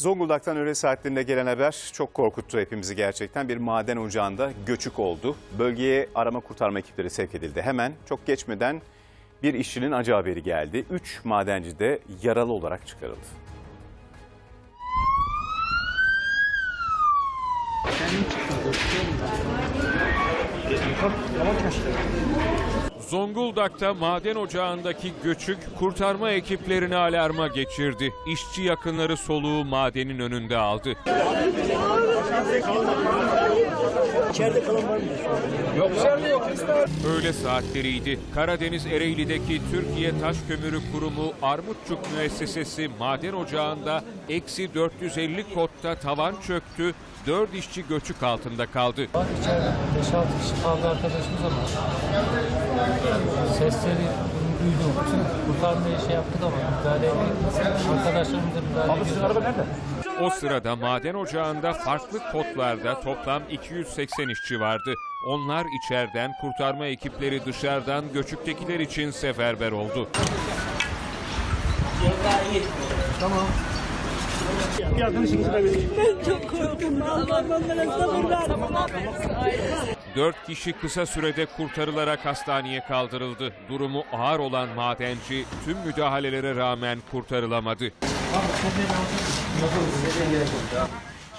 Zonguldak'tan öğle saatlerinde gelen haber çok korkuttu hepimizi gerçekten. Bir maden ocağında göçük oldu. Bölgeye arama kurtarma ekipleri sevk edildi. Hemen çok geçmeden bir işçinin acı haberi geldi. Üç madenci de yaralı olarak çıkarıldı. Zonguldak'ta maden ocağındaki göçük kurtarma ekiplerini alarma geçirdi. İşçi yakınları soluğu madenin önünde aldı. Öğle saatleriydi. Karadeniz Ereğli'deki Türkiye Taş Kömürü Kurumu Armutçuk Müessesesi maden ocağında eksi 450 kotta tavan çöktü, 4 işçi göçük altında kaldı. Var içeride 5-6 kişi kaldı arkadaşımız ama sesleri duydum. Kurtarmaya şey yaptık ama müdahale ettik. Arkadaşlarımız da müdahale ediyor. O sırada maden ocağında farklı kodlarda toplam 280 işçi vardı. Onlar içeriden, kurtarma ekipleri dışarıdan göçüktekiler için seferber oldu. Dört kişi kısa sürede kurtarılarak hastaneye kaldırıldı. Durumu ağır olan madenci tüm müdahalelere rağmen kurtarılamadı. 여섯 세 개야 진짜.